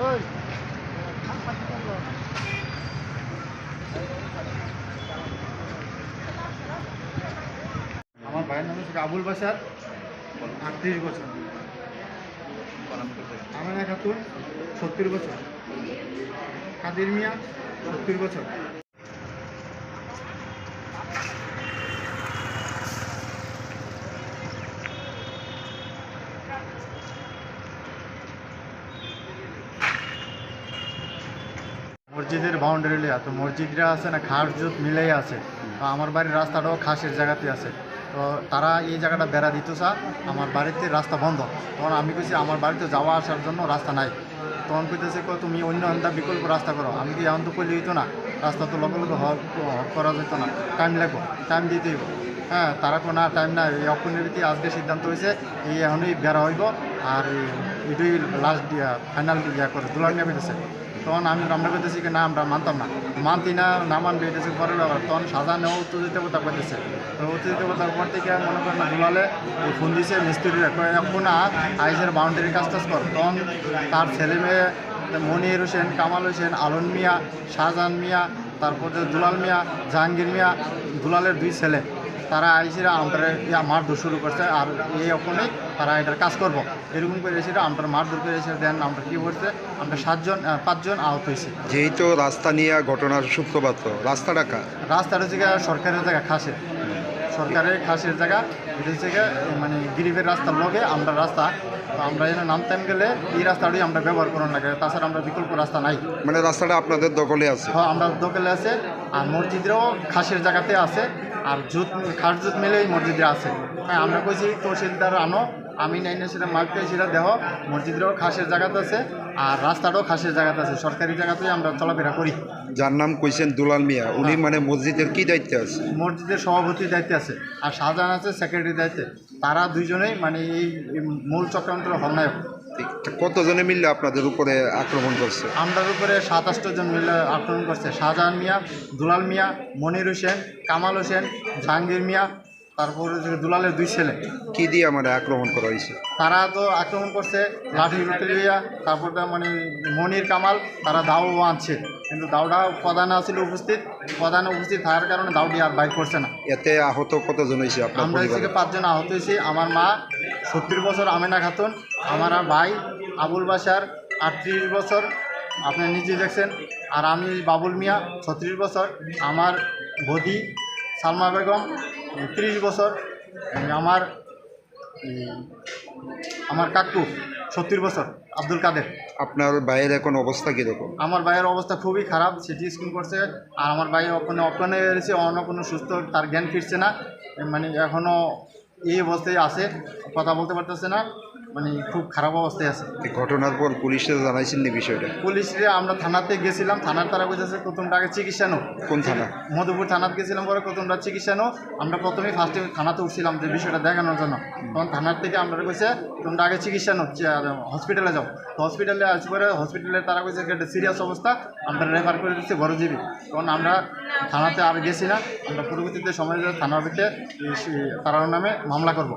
আমার ভাইয়ের নাম হচ্ছে আবুল বাসার, আটত্রিশ বছর। আমেনা খাতুন, সত্তর বছর। কাদির মিয়া, সত্তর বছর। মসজিদের বাউন্ডারি লিয়া তো মসজিদরা আছে না, খাস জুত মিলেই আছে। তো আমার বাড়ির রাস্তাটাও খাসের জায়গাতে আছে। তো তারা এই জায়গাটা বেড়া দিত চা আমার বাড়িতে রাস্তা বন্ধ। তখন আমি কইছি, আমার বাড়িতে যাওয়া আসার জন্য রাস্তা নাই। তখন কইতেছে তুমি অন্য একটা বিকল্প রাস্তা করো। আমি কি এখন তো করলে হইতো না। রাস্তা তো লগে লগে হক করা যেত না। টাইম লাগবো টাইম দিতে হইব। হ্যাঁ তারা কোনো টাইম না এই অপনের ভিত্তি আজকে সিদ্ধান্ত হয়েছে এই এখনই বেড়া হইব। আর এটাই লাস্ট দিয়া ফাইনাল ইয়া করে নিয়ে পেতেছে তখন আমি আমরা করতেছি কি, না, আমরা মানতাম না। মানতি না না মানবে এটা হচ্ছে পরের ব্যাপার। তখন সাজা নেওয়া উত্তেজিত কথা করতেছে তো উত্তেজিত কথার পর থেকে মনে করেন দুলালে ফোন দিছে, মিস্ত্রিরা এখন আইসের বাউন্ডারির কাজ টাজ কর। তখন তার ছেলে মেয়ে, মনির হোসেন, কামাল হোসেন, আলন মিয়া, শাহজাহান মিয়া, তারপরে দুলাল মিয়া, জাহাঙ্গীর মিয়া, দুলালের দুই ছেলে। তারা আইসিরা আমরা ইয়া মারধর শুরু করছে আর এই ওখানে তারা এটার কাজ করব। এরকম করে এসে আমরা মারধর করে এসে দেন আমরা কী করছে আমরা সাতজন পাঁচজন আহত হয়েছি। যেহেতু রাস্তা নিয়ে ঘটনার সূত্রপাত রাস্তাটা কার রাস্তাটা হচ্ছে সরকারের জায়গা খাসের। সরকারের খাসের জায়গা এটা হচ্ছে মানে গরিবের রাস্তার লগে আমরা রাস্তা তো আমরা এখানে নামতাম গেলে এই রাস্তাটাই আমরা ব্যবহার করার লাগে তাছাড়া আমরা বিকল্প রাস্তা নাই। মানে রাস্তাটা আপনাদের দখলে আছে? হ্যাঁ আমরা দখলে আছে আর মসজিদেরও খাসের জায়গাতে আছে আর জুত খাস জুত মিলেই মসজিদে আছে। হ্যাঁ আমরা কইছি তহসিলদার আনো আমি নাই না সেটা মার্কতে সেটা দেহ মসজিদেরও খাসের জায়গাতে আছে আর রাস্তাটাও খাসের জায়গাতে আছে সরকারি জায়গাতেই আমরা চলাফেরা করি। যার নাম কইছেন দুলাল মিয়া উনি মানে মসজিদের কি দায়িত্বে আছে? মসজিদের সভাপতির দায়িত্বে আছে আর শাহজাহান আছে সেক্রেটারির দায়িত্বে। তারা দুইজনেই মানে এই এই মূল চক্রান্তের হলনায়ক। কতজনে মিললে আপনাদের উপরে আক্রমণ করছে? আমরার উপরে সাতাশটো জন মিলে আক্রমণ করছে। শাহজাহান মিয়া দুলাল মিয়া মনির হোসেন কামাল হোসেন জাহাঙ্গীর মিয়া তারপর দুলালের দুই ছেলে। কি দিয়ে মানে আক্রমণ করা হয়েছে? তারা তো আক্রমণ করছে লাঠি লুটি লিয়া তারপর মানে মনির কামাল তারা দাও আনছে। কিন্তু দাওটা প্রধান আছিল উপস্থিত। প্রধান উপস্থিত থাকার কারণে দাউটি আর বাইক করছে না। এতে আহত কতজন হয়েছে আমরা থেকে পাঁচজন আহত হয়েছি। আমার মা সত্তর বছর আমেনা খাতুন আমার ভাই আবুল বাসার আটত্রিশ বছর আপনি নিজে দেখছেন আর আমি বাবুল মিয়া ছত্রিশ বছর আমার বদি সালমা বেগম তিরিশ বছর আমার আমার কাকু সত্তর বছর আব্দুল কাদের। আপনার ভাইয়ের এখন অবস্থা কীরকম? আমার ভাইয়ের অবস্থা খুবই খারাপ সিটি স্ক্যান করছে আর আমার ভাই ওখানে অপনে হয়ে গেছে অন্য কোনো সুস্থ তার জ্ঞান ফিরছে না মানে এখনও এই অবস্থায় আছে কথা বলতে পারতেছে না মানে খুব খারাপ অবস্থায় আছে। ঘটনার পর পুলিশে জানাইছেন নি বিষয়টা? পুলিশে আমরা থানাতে গেছিলাম থানার তারা বুঝেছে প্রথমটা আগে চিকিৎসা নো কোন থানা? মধুপুর থানাতে গেছিলাম পরে প্রথমটা চিকিৎসা নো আমরা প্রথমেই ফার্স্টে থানাতে উঠছিলাম যে বিষয়টা দেখানোর জন্য। তখন থানার থেকে আমরা কইছে তোমরা আগে চিকিৎসা নো হসপিটালে যাও। তো হসপিটালে আসি পরে হসপিটালে তারা কইছে একটা সিরিয়াস অবস্থা আমরা রেফার করে দিচ্ছি বড়জীবী। তখন আমরা থানাতে আর গেছি না আমরা পরবর্তীতে সময় থানার ভিতরে তারার নামে মামলা করব।